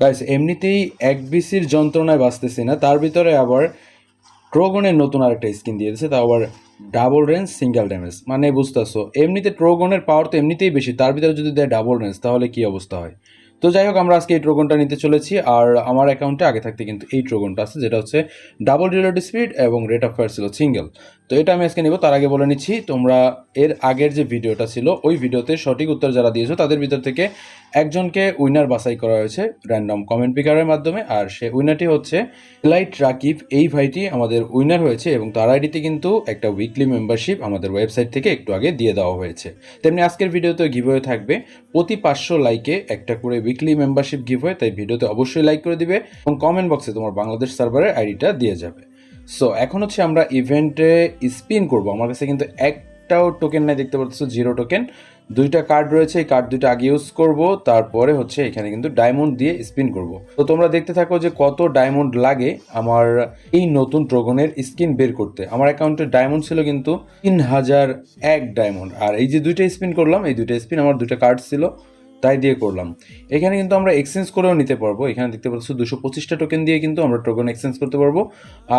Guys এমনিতেই এক বিসির যন্ত্রণায় বাঁচতেছি না, তার ভিতরে আবার ট্রোগনের নতুন আরেকটা স্কিন দিয়ে দিয়েছে তা আবার ডাবল রেঞ্জ সিঙ্গেল ড্যামেজ মানে বুঝতেছো, এমনিতে ট্রোগনের পাওয়ার তো এমনিতেই বেশি, তার ভিতরে যদি দেয় ডাবল রেঞ্জ তাহলে কি অবস্থা হয়? তো যাই হোক, আমরা আজকে এই ট্রোগনটা নিতে চলেছি, আর আমার অ্যাকাউন্টে আগে থাকতে কিন্তু এই ট্রোগনটা আছে, যেটা হচ্ছে ডাবল রিলোড স্পিড এবং রেট অফ ফায়ার ছিল সিঙ্গেল তো এটা আমি আজকে নেব, তার আগে বলে নিচ্ছি, তোমরা এর আগের যে ভিডিওটা ছিল, ওই ভিডিওতে সঠিক উত্তর যারা দিয়েছ, তাদের ভিতর থেকে একজনকে উইনার বাছাই করা হয়েছে র্যান্ডম কমেন্ট পিকারের মাধ্যমে, আর সে উইনারটি হচ্ছে লাইট রাকিব এই ভাইটি আমাদের উইনার হয়েছে এবং তার আইডিতে কিন্তু একটা উইকলি মেম্বারশিপ আমাদের ওয়েবসাইট থেকে একটু আগে দিয়ে দেওয়া হয়েছে। তেমনি আজকের ভিডিওতে গিভওয়ে থাকবে, প্রতি পাঁচশো লাইকে একটা করে উইকলি মেম্বারশিপ গিভওয়ে তাই ভিডিওতে অবশ্যই লাইক করে দিবে এবং কমেন্ট বক্সে তোমার বাংলাদেশ সার্ভারের আইডিটা দিয়ে যাবে। সো এখন হচ্ছে আমরা ইভেন্টে স্পিন করব। আমার কাছে কিন্তু একটাও টোকেন নাই, দেখতে পাচ্ছ জিরো টোকেন দুইটা কার্ড রয়েছে, এই কার্ড দুইটা আগে ইউজ করব, তারপরে হচ্ছে এখানে কিন্তু ডায়মন্ড দিয়ে স্পিন করব। তো তোমরা দেখতে থাকো যে কত ডায়মন্ড লাগে আমার এই নতুন ড্রগনের স্কিন বের করতে। আমার অ্যাকাউন্টে ডায়মন্ড ছিল কিন্তু তিন হাজার এক ডায়মন্ড আর এই যে দুইটা স্পিন করলাম, এই দুইটা স্পিন আমার দুইটা কার্ড ছিল। তাই দিয়ে করলাম। এখানে কিন্তু আমরা এক্সচেঞ্জ করেও নিতে পারব। এখানে দেখতে পাচ্ছ দুশো পঁচিশটা টোকেন দিয়ে কিন্তু আমরা টোকেন এক্সচেঞ্জ করতে পারব।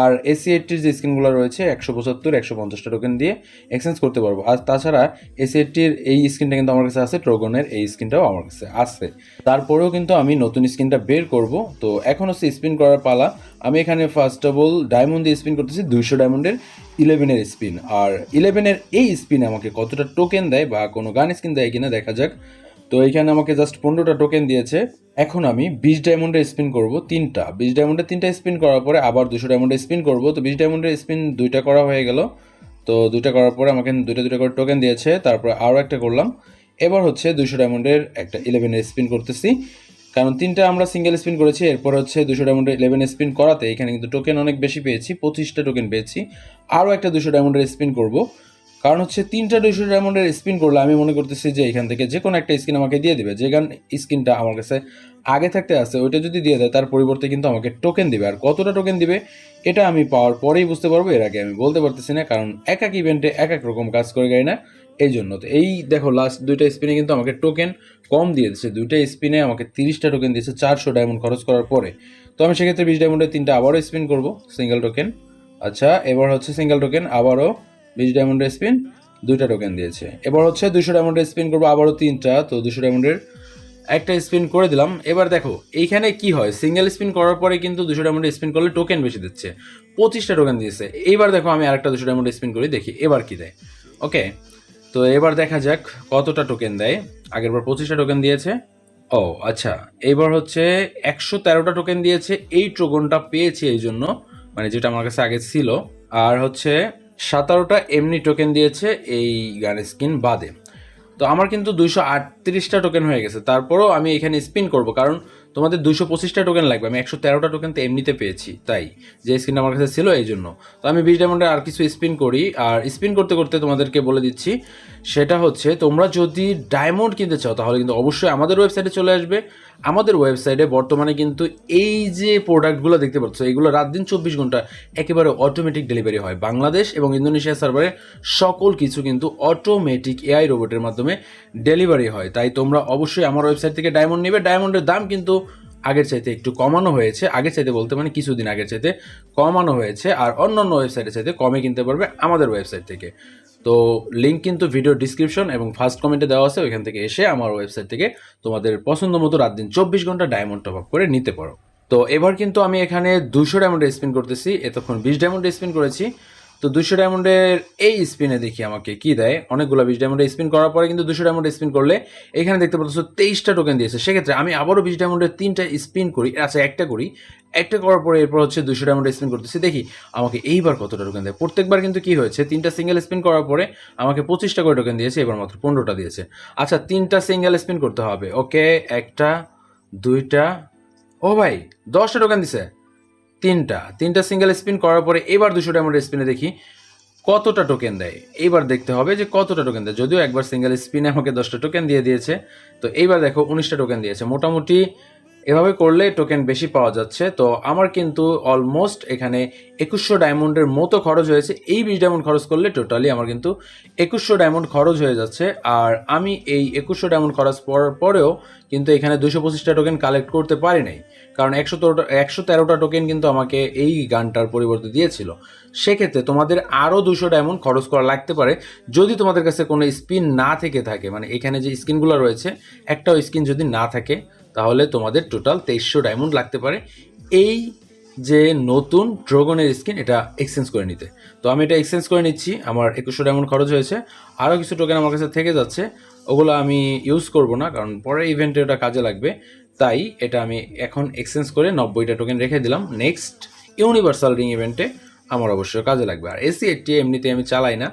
আর এসি এইটটির যে স্ক্রিনগুলো রয়েছে, একশো পঁচাত্তর, একশো পঞ্চাশটা টোকেন দিয়ে এক্সচেঞ্জ করতে পারব। আর তাছাড়া এসি এইটটির এই স্ক্রিনটা কিন্তু আমার কাছে আছে ট্রোগনের এই স্ক্রিনটাও আমার কাছে আছে। তারপরেও কিন্তু আমি নতুন স্ক্রিনটা বের করব। তো এখন হচ্ছে স্পিন করার পালা। আমি এখানে ফার্স্ট অফ অল ডায়মন্ড দিয়ে স্পিন করতেছি, দুইশো ডায়মন্ডের ইলেভেনের স্পিন আর ইলেভেনের এই স্পিনে আমাকে কতটা টোকেন দেয় বা কোনো গান স্কিন দেয় কিনা দেখা যাক। তো এখানে আমাকে জাস্ট পনেরোটা টোকেন দিয়েছে। এখন আমি বিশ ডায়মন্ডে স্পিন করব তিনটা। বিশ ডায়মন্ডের তিনটা স্পিন করার পরে আবার দুশো ডায়মন্ডে স্পিন করব। তো বিশ ডায়মন্ডের স্পিন দুইটা করা হয়ে গেল। তো দুইটা করার পরে আমাকে দুইটা দুইটা করে টোকেন দিয়েছে। তারপরে আরও একটা করলাম। এবার হচ্ছে দুশো ডায়মন্ডের একটা ইলেভেনের স্পিন করতেছি। কারণ তিনটা আমরা সিঙ্গেল স্পিন করেছি। এরপর হচ্ছে দুশো ডায়মন্ডের ইলেভেন স্পিন করাতে এখানে কিন্তু টোকেন অনেক বেশি পেয়েছি। পঁচিশটা টোকেন পেয়েছি। আরও একটা দুশো ডায়মন্ডের স্পিন করব। কারণ হচ্ছে তিনটা দুশো ডায়মন্ডের স্পিন করলে আমি মনে করতেছি যে এখান থেকে যে কোনো একটা স্কিন আমাকে দিয়ে দেবে। যে গান স্কিনটা আমার কাছে আগে থাকতে আছে, ওইটা যদি দিয়ে দেয়, তার পরিবর্তে কিন্তু আমাকে টোকেন দিবে। আর কতটা টোকেন দিবে, এটা আমি পাওয়ার পরেই বুঝতে পারব, এর আগে আমি বলতে পারতেছি না, কারণ এক এক ইভেন্টে এক এক রকম কাজ করে গাই না এই জন্য তো এই দেখো লাস্ট দুইটা স্পিনে কিন্তু আমাকে টোকেন কম দিয়ে দিচ্ছে দুইটা স্পিনে আমাকে তিরিশটা টোকেন দিয়েছে চারশো ডায়মন্ড খরচ করার পরে। তো আমি সেক্ষেত্রে বিশ ডায়মন্ডের তিনটা আবারও স্পিন করব সিঙ্গেল টোকেন আচ্ছা এবার হচ্ছে সিঙ্গেল টোকেন আবারও বিশ ডায়মন্ডের স্পিন দুইটা টোকেন দিয়েছে। এবার হচ্ছে দুশো ডায়মন্ডের স্পিন করব, আবারও তিনটা, তো দুশো ডায়মন্ডের একটা স্পিন করে দিলাম। এবার দেখো, এইখানে কি হয়? সিঙ্গেল স্পিন করার পরে কিন্তু দুশো ডায়মন্ডের স্পিন করলে টোকেন বেশি দিচ্ছে। পঁচিশটা টোকেন দিয়েছে। এইবার দেখো, আমি আরেকটা দুশো ডায়মন্ডের স্পিন করি, দেখি, এবার কি দেয়? ওকে, তো এবার দেখা যাক কতটা টোকেন দেয়। আগের বার পঁচিশটা টোকেন দিয়েছে। ও আচ্ছা এবার হচ্ছে একশো তেরোটা টোকেন দিয়েছে। এই টোকনটা পেয়েছি এই জন্য মানে যেটা আমার কাছে আগে ছিল। আর হচ্ছে সতেরোটা এমনি টোকেন দিয়েছে এই গানের স্কিন বাদে। তো আমার কিন্তু দুইশো আট আটত্রিশটা টোকেন হয়ে গেছে। তারপরও আমি এখানে স্পিন করব, কারণ তোমাদের দুশো পঁচিশটা টোকেন লাগবে। আমি একশো তেরোটা টোকেন তো এমনিতে পেয়েছি, তাই। যে স্ক্রিন আমার কাছে ছিল এই জন্য। তো আমি বিশ ডায়মন্ডে আর কিছু স্পিন করি, আর স্পিন করতে করতে তোমাদেরকে বলে দিচ্ছি, সেটা হচ্ছে তোমরা যদি ডায়মন্ড কিনতে চাও, তাহলে কিন্তু অবশ্যই আমাদের ওয়েবসাইটে চলে আসবে। আমাদের ওয়েবসাইটে বর্তমানে কিন্তু এই যে প্রোডাক্টগুলো দেখতে পাচ্ছ, এগুলো রাত দিন চব্বিশ ঘণ্টা একেবারে অটোমেটিক ডেলিভারি হয়। বাংলাদেশ এবং ইন্দোনেশিয়া সার্ভারে সকল কিছু কিন্তু অটোমেটিক এআই রোবটের মাধ্যমে ডেলিভারি হয়। তাই তোমরা অবশ্যই আমার ওয়েবসাইট থেকে ডায়মন্ড নেবে। ডায়মন্ডের দাম কিন্তু আগের চাইতে একটু কমানো হয়েছে। আগের চাইতে বলতে মানে কিছুদিন আগের চাইতে কমানো হয়েছে। আর অন্য অন্য ওয়েবসাইটের চাইতে কমে কিনতে পারবে আমাদের ওয়েবসাইট থেকে। তো লিঙ্ক কিন্তু ভিডিও ডিসক্রিপশন এবং ফার্স্ট কমেন্টে দেওয়া আছে। ওইখান থেকে এসে আমার ওয়েবসাইট থেকে তোমাদের পছন্দ মতো রাত দিন চব্বিশ ঘণ্টা ডায়মন্ড টপ আপ করে নিতে পারো। তো এবার কিন্তু আমি এখানে দুশো ডায়মন্ড স্পিন করতেছি। এতক্ষণ বিশ ডায়মন্ড স্পিন করেছি। তো দুশো ডায়মন্ডের এই স্পিনে দেখি আমাকে কি দেয়। অনেকগুলো বিশ ডায়মন্ডে স্পিন করার পরে কিন্তু দুশো ডায়মন্ডে স্পিন করলে এখানে দেখতে পাচ্ছ তেইশটা টোকেন দিয়েছে। সেক্ষেত্রে আমি আবারও বিশ ডায়মন্ডের তিনটা স্পিন করি আচ্ছা একটা করি। একটা করার পরে এরপর হচ্ছে দুশো ডায়মন্ডে স্পিন করতেছি। দেখি আমাকে এইবার কতটা টোকেন দেয়। প্রত্যেকবার কিন্তু কি হয়েছে, তিনটা সিঙ্গেল স্পিন করার পরে আমাকে পঁচিশটা করে টোকেন দিয়েছে, এবার মাত্র পনেরোটা দিয়েছে। আচ্ছা তিনটা সিঙ্গেল স্পিন করতে হবে। ওকে, একটা, দুইটা, ও ভাই, দশটা টোকেন দিছে। তিনটা তিনটা সিঙ্গেল স্পিন করার পরে এবার দুশো ডায়মন্ড স্পিনে দেখি কতটা টোকেন দেয়। এইবার দেখতে হবে যে কতটা টোকেন দেয়। যদিও একবার সিঙ্গেল স্পিনে আমাকে দশটা টোকেন দিয়ে দিয়েছে, তো এইবার দেখো উনিশটা টোকেন দিয়েছে। মোটামুটি এভাবে করলে টোকেন বেশি পাওয়া যাচ্ছে। তো আমার কিন্তু অলমোস্ট এখানে একুশশো ডায়মন্ডের মতো খরচ হয়েছে। এই বিশ ডায়মন্ড খরচ করলে টোটালি আমার কিন্তু একুশশো ডায়মন্ড খরচ হয়ে যাচ্ছে। আর আমি এই একুশশো ডায়মন্ড খরচ করার পরেও কিন্তু এখানে দুশো পঁচিশটা টোকেন কালেক্ট করতে পারি নাই। কারণ একশো তেরোটা একশো তেরোটা টোকেন কিন্তু আমাকে এই গানটার পরিবর্তে দিয়েছিল। সেক্ষেত্রে তোমাদের আরও দুশো ডায়মন্ড খরচ করা লাগতে পারে। যদি তোমাদের কাছে কোনো স্পিন না থেকে থাকে মানে এখানে যে স্কিনগুলো রয়েছে, একটাও স্কিন যদি না থাকে তাহলে তোমাদের টোটাল তেইশশো ডায়মন্ড লাগতে পারে। এই যে নতুন ড্রাগনের স্কিন এটা এক্সচেঞ্জ করে নিতে। তো আমি এটা এক্সচেঞ্জ করে নিচ্ছি, আমার একুশশো ডায়মন্ড খরচ হয়েছে। আরও কিছু টোকেন আমার কাছে থেকে যাচ্ছে, ওগুলো আমি ইউজ করব না, কারণ পরের ইভেন্টে ওটা কাজে লাগবে। তাই এটা আমি এখন এক্সচেঞ্জ করে নব্বইটা টোকেন রেখে দিলাম। নেক্সট ইউনিভার্সাল রিং ইভেন্টে আমার অবশ্যই কাজে লাগবে। আর এসি এইটটি এমনিতে আমি চালাই না।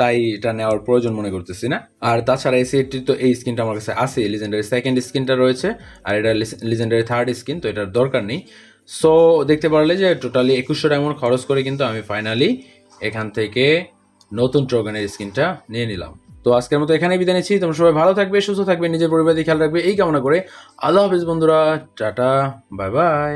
তাই এটা নেওয়ার প্রয়োজন মনে করতেছি না। আর তাছাড়া এসি এইটটির তো এই স্কিনটা আমার কাছে আছে লিজেন্ডারি সেকেন্ড স্কিনটা রয়েছে, আর এটা লিজেন্ডারি থার্ড স্কিন তো এটার দরকার নেই। সো দেখতে পারলে যে টোটালি একুশশো ডায়মন্ড খরচ করে কিন্তু আমি ফাইনালি এখান থেকে নতুন ট্রোগানের স্কিনটা নিয়ে নিলাম। তো আজকের মতো এখানেই বিদায় নিচ্ছি। তোমরা সবাই ভালো থাকবে, সুস্থ থাকবে, নিজের পরিবারের খেয়াল রাখবে। এই কামনা করে আল্লাহ হাফিজ বন্ধুরা, টাটা বাই বাই